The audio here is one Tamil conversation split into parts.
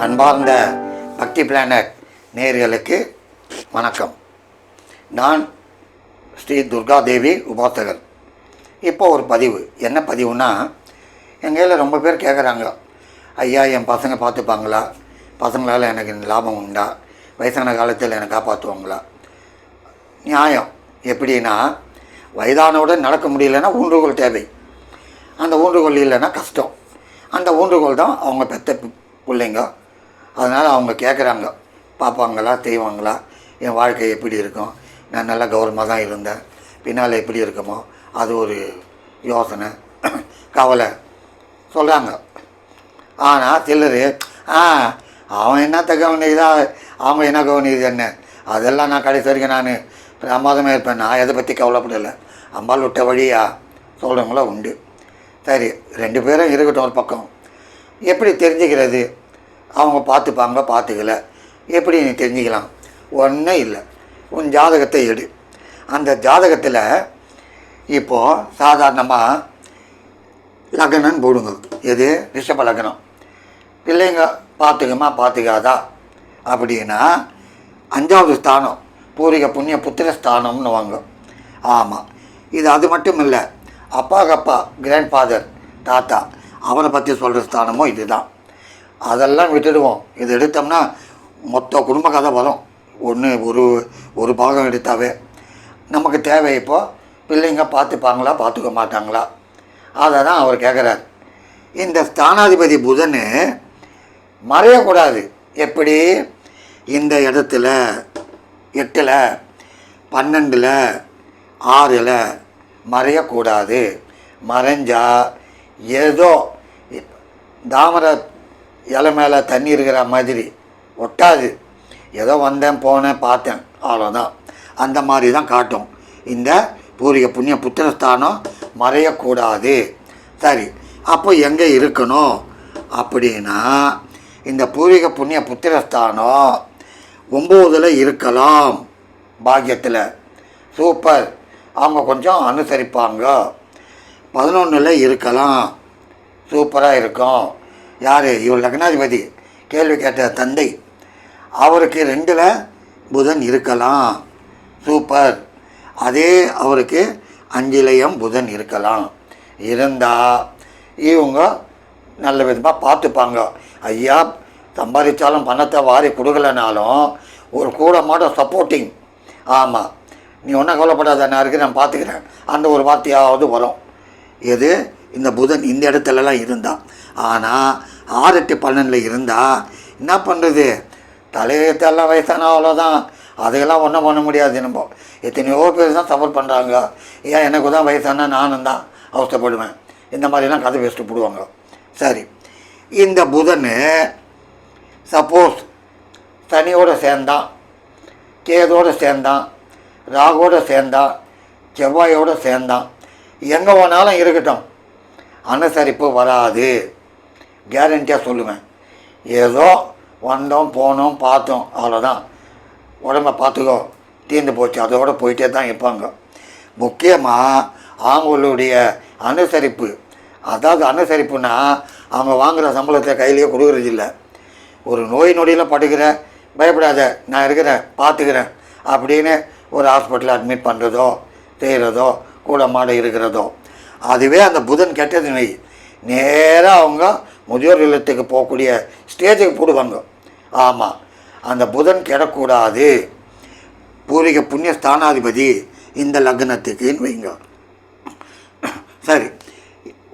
அன்பார்ந்த பக்தி பிளானட் நேர்களுக்கு வணக்கம். நான் ஸ்ரீ துர்காதேவி உபாசகர். இப்போ ஒரு பதிவு. என்ன பதிவுனா எங்கள் ரொம்ப பேர் கேட்குறாங்க ஐயா என் பசங்க பார்த்துப்பாங்களா பசங்களால் எனக்கு லாபம் உண்டா? வயசான காலத்தில் என்னை காப்பாற்றுவாங்களா நியாயம். எப்படின்னா வயதானவுடன் நடக்க முடியலன்னா ஊன்றுகோல் தேவை. அந்த ஊன்றுகோல் இல்லைன்னா கஷ்டம். அந்த ஊன்றுகோல் தான் அவங்க பெற்ற பி- பிள்ளைங்க அதனால் அவங்க கேட்குறாங்க பார்ப்பாங்களா செய்வாங்களா என் வாழ்க்கை எப்படி இருக்கும்? நான் நல்லா கௌரவமாக தான் இருந்தேன். பின்னால் எப்படி இருக்குமோ அது ஒரு யோசனை. கவலை. சொல்கிறாங்க ஆனால் சிலர் ஆ அவன் என்னத்த கவனிக்குதா அவங்க என்ன கவனிக்குது என்ன? அதெல்லாம் நான் கடைசி வரைக்கும் நான் பிரமாதமாக இருப்பேன். நான் எதை பற்றி கவலைப்படலை. அம்பாள் விட்ட வழியா சொல்கிறவங்களாம் உண்டு. சரி ரெண்டு பேரும் இருக்கட்டும் ஒரு பக்கம். எப்படி தெரிஞ்சுக்கிறது? அவங்க பார்த்துப்பாங்க பார்த்துக்கல. எப்படி நீ தெரிஞ்சுக்கலாம்? ஒன்றும் இல்லை. உன் ஜாதகத்தை எடு. அந்த ஜாதகத்தில் இப்போது சாதாரணமாக லக்னம்னு போடுங்க. எது? ரிஷப லக்னம். பிள்ளைங்க பார்த்துக்கமா பார்த்துக்காதா? அப்படின்னா அஞ்சாவது ஸ்தானம் பூர்வீக புண்ணிய புத்திர ஸ்தானம்னு வாங்க. ஆமாம் இது அது மட்டும் இல்லை. அப்பா அப்பா கிராண்ட் ஃபாதர் தாத்தா அவரை பற்றி சொல்கிற ஸ்தானமும் இதுதான். அதெல்லாம் விட்டுடுவோம் இது எடுத்தோம்னா மொத்த குடும்ப கதை வரும். ஒன்று ஒரு ஒரு பாகம் எடுத்தாவே. நமக்கு தேவை இப்போ பிள்ளைங்க பார்த்துப்பாங்களா பார்த்துக்க மாட்டாங்களா? அதை தான் அவர் கேட்குறாரு இந்த ஸ்தானாதிபதி புதன் மறையக்கூடாது. எப்படி? இந்த இடத்துல எட்டில் பன்னெண்டில் ஆறில் மறையக்கூடாது. மறைஞ்சால் ஏதோ தாமரை இலை மேலே தண்ணி இருக்கிற மாதிரி. ஒட்டாது. ஏதோ வந்தேன் போனேன் பார்த்தேன். அவ்வளோதான் அந்த மாதிரி தான் காட்டும். இந்த பூர்வீக புண்ணிய புத்திரஸ்தானம் மறையக்கூடாது. சரி அப்போ எங்கே இருக்கணும்? அப்படின்னா இந்த பூர்வீக புண்ணிய புத்திரஸ்தானம் ஒம்போதில் இருக்கலாம். பாக்கியத்தில். சூப்பர். அவங்க கொஞ்சம் அனுசரிப்பாங்க. பதினொன்றில் இருக்கலாம். சூப்பராக இருக்கும். யார்? இவர் லக்னாதிபதி. கேள்வி கேட்ட தந்தை அவருக்கு ரெண்டில் புதன் இருக்கலாம். சூப்பர். அதே அவருக்கு அஞ்சிலையும் புதன் இருக்கலாம். இருந்தால் இவங்க நல்ல விதமாக பார்த்துப்பாங்க. ஐயா சம்பாதிச்சாலும் பணத்தை வாரி கொடுக்கலனாலும் ஒரு கூட மாட்டம் சப்போர்ட்டிங் ஆமாம் நீ ஒன்றும் கவலைப்படாத நான் இருக்கு நான் பார்த்துக்கிறேன். அந்த ஒரு வார்த்தையாவது வரும். எது? இந்த புதன் இந்த இடத்துலலாம் இருந்தால் ஆனால் ஆறு பன்னெண்டில் இருந்தால் என்ன பண்ணுறது தலையெழுத்தெல்லாம் வயசான அவ்வளோதான் அதையெல்லாம் ஒன்றும் பண்ண முடியாது நம்ம எத்தனையோ பேர் தான் சப்போர்ட் பண்ணுறாங்க ஏன் எனக்கு தான் வயசானா நானும் தான். அவஸ்தைப்படுவேன். இந்த மாதிரிலாம் கதை பேசிட்டு போடுவாங்க. சரி. இந்த புதன் சப்போஸ் சனியோடு சேர்ந்தான். கேதோடு சேர்ந்தான். ராகோடு சேர்ந்தான். செவ்வாயோடு சேர்ந்தான். எங்கே வேணாலும் இருக்கட்டும். அனுசரிப்பு வராது. கேரண்டியாக சொல்லுவேன். ஏதோ வந்தோம் போனோம் பார்த்தோம் அவ்வளோதான் உடம்ப பார்த்துக்கோ தீர்ந்து போச்சு அதோட போயிட்டே தான் இருப்பாங்க. முக்கியமாக அவங்களுடைய அனுசரிப்பு. அதாவது அனுசரிப்புனா அவங்க வாங்குகிற சம்பளத்தை கையிலேயே கொடுக்கறதில்ல. ஒரு நோய் நொடியில் படுக்கிற பயப்படாத நான் இருக்கிறேன் பார்த்துக்கிறேன் அப்படின்னு ஒரு ஹாஸ்பிட்டலில் அட்மிட் பண்ணுறதோ செய்கிறதோ கூட மாட இருக்கிறதோ அதுவே அந்த புதன் கெட்டது நோய். நேராக அவங்க முதியோர் இல்லத்துக்கு போகக்கூடிய ஸ்டேஜுக்கு போடுவாங்க. ஆமாம் அந்த புதன் கெடக்கூடாது. பூர்வீக புண்ணிய ஸ்தானாதிபதி இந்த லக்னத்துக்குன்னு வைங்க. சரி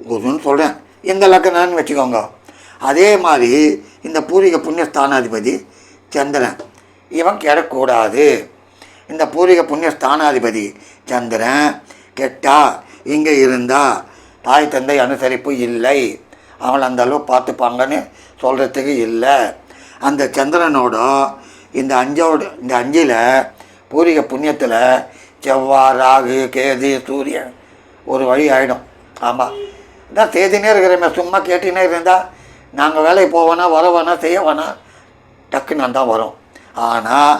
குருன்னு சொல்கிறேன் இந்த லக்னம்னு வச்சுக்கோங்க. அதே மாதிரி இந்த பூர்வீக புண்ணிய ஸ்தானாதிபதி சந்திரன் இவன் கெடக்கூடாது. இந்த பூர்வீக புண்ணிய ஸ்தானாதிபதி சந்திரன் கெட்டா இங்கே இருந்தால் தாய் தந்தை அனுசரிப்பு இல்லை. அவளை அந்த அளவு பார்த்துப்பாங்கன்னு சொல்கிறதுக்கு இல்லை. அந்த சந்திரனோட இந்த அஞ்சோட இந்த அஞ்சில் பூரிக புண்ணியத்தில் செவ்வாய் ராகு கேது சூரியன் ஒரு வழி ஆகிடும் ஆமாம் இதான் செய்தினே இருக்கிறமே சும்மா கேட்டுனே இருந்தால் நாங்கள் வேலைக்கு போவோனா வரவேனா செய்ய வேணா டக்குன்னு தான் வரும். ஆனால்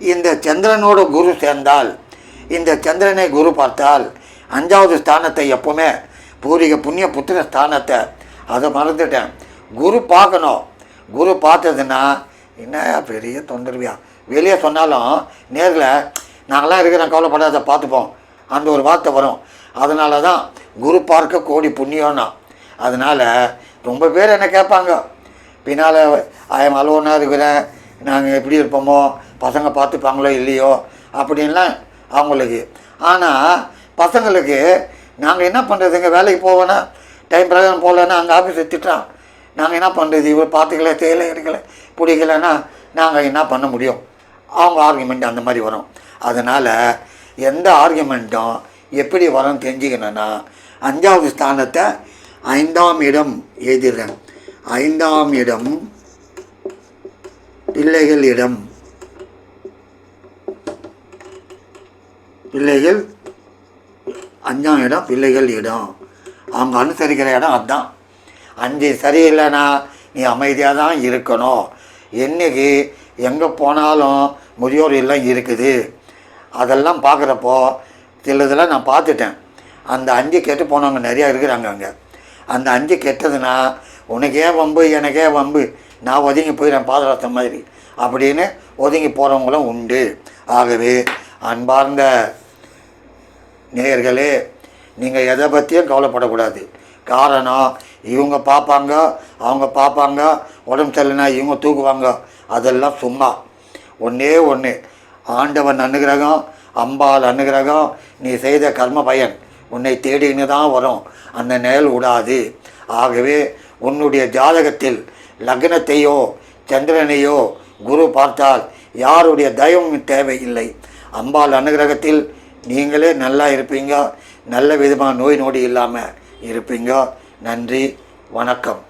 இந்த சந்திரனோட குரு சேர்ந்தால் இந்த சந்திரனை குரு பார்த்தால் அஞ்சாவது ஸ்தானத்தை எப்போவுமே பூர்வீக புண்ணிய புத்திர ஸ்தானத்தை அதை மறந்துட்டேன். குரு பார்க்கணும். குரு பார்த்ததுன்னா என்ன பெரிய தொந்தரவியா? வெளியே சொன்னாலும் நேரில் நாங்களாம் இருக்கிறோம் கவலைப்படாத பார்த்துப்போம். அந்த ஒரு வார்த்தை வரும். அதனால தான் குரு பார்க்க கோடி புண்ணியம்னா. அதனால் ரொம்ப பேர் என்ன கேட்பாங்க. பின்னால் ஆயம் அலுவனாக இருக்கிறேன். நாங்கள் எப்படி இருப்போமோ? பசங்க பார்த்துப்பாங்களோ இல்லையோ? அப்படின்லாம் அவங்களுக்கு. ஆனால் பசங்களுக்கு நாங்கள் என்ன பண்ணுறதுங்க வேலைக்கு போவோன்னா டைம் பிரகாரம் போகலன்னா அங்கே ஆஃபீஸை திட்டுறான். நாங்கள் என்ன பண்ணுறது இவர் பார்த்துக்கல செய்யலை எடுக்கல பிடிக்கலன்னா நாங்கள் என்ன பண்ண முடியும்? அவங்க ஆர்குமெண்ட் அந்த மாதிரி வரும். அதனால் எந்த ஆர்குமெண்ட்டும் எப்படி வரும் தெரிஞ்சுக்கணும்னா அஞ்சாவது ஸ்தானத்தை ஐந்தாம் இடம் எழுதிடுறேன். ஐந்தாம் இடம் பிள்ளைகள் இடம். பிள்ளைகள் அஞ்சாம் இடம் பிள்ளைகள் இடம். அவங்க அனுசரிக்கிற இடம் அதுதான் அஞ்சு சரியில்லைன்னா நீ அமைதியாக தான் இருக்கணும். என்னைக்கு எங்கே போனாலும் முதியோர் இல்லம் இருக்குது. அதெல்லாம் பார்க்குறப்போ சிலதெல்லாம் நான் பார்த்துட்டேன். அந்த அஞ்சு கெட்டு போனவங்க நிறையா இருக்கிறாங்க அங்கே. அந்த அஞ்சு கெட்டதுன்னா உனக்கே வம்பு எனக்கே வம்பு. நான் ஒதுங்கி போயிடுறேன் பாதரசம் மாதிரி. அப்படின்னு ஒதுங்கி போகிறவங்களும் உண்டு. ஆகவே அன்பார்ந்த நேயர்களே நீங்கள் எதை பற்றியும் கவலைப்படக்கூடாது. காரணம் இவங்க பார்ப்பாங்க அவங்க பார்ப்பாங்க உடம்பு சரியில்லைனா இவங்க தூக்குவாங்க. அதெல்லாம் சும்மா. ஒன்றே ஒன்று ஆண்டவன் அனுகிரகம் அம்பாள் அனுகிரகம் நீ செய்த கர்ம பயன். உன்னை தேடின்னு தான் வரும். அந்த நிழல் விடாது ஆகவே உன்னுடைய ஜாதகத்தில் லக்னத்தையோ சந்திரனையோ குரு பார்த்தால் யாருடைய தயவும் தேவையில்லை. அம்பாள் அனுகிரகத்தில் நீங்களே நல்லா இருப்பீங்க. நல்ல விதமாக நோய் நொடி இல்லாமல் இருப்பீங்க. நன்றி வணக்கம்.